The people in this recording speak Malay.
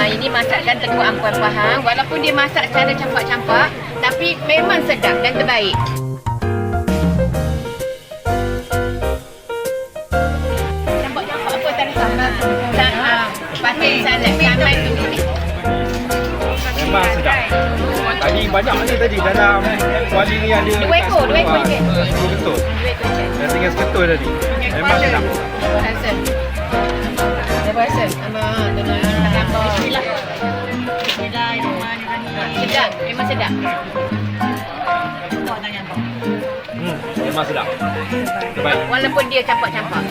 Ah, ini masakan Tengku Ampuan Pahang. Walaupun dia masak secara campak-campak, tapi memang sedap dan terbaik. Campak-campak apa tadi? Sambal. Ah, pasir salad. Sambal tu. Memang sedap. Tadi banyak ni tadi dalam kuali ni ada Dua ekor, dua ekor Ah, je. Dua ketul. Dua ekor je. Dah tinggal seketul tadi. Memang sedap. Berhasil. Dia Sedap, memang sedap. Hmm, memang sedap. Terbaik. Walaupun dia campak-campak.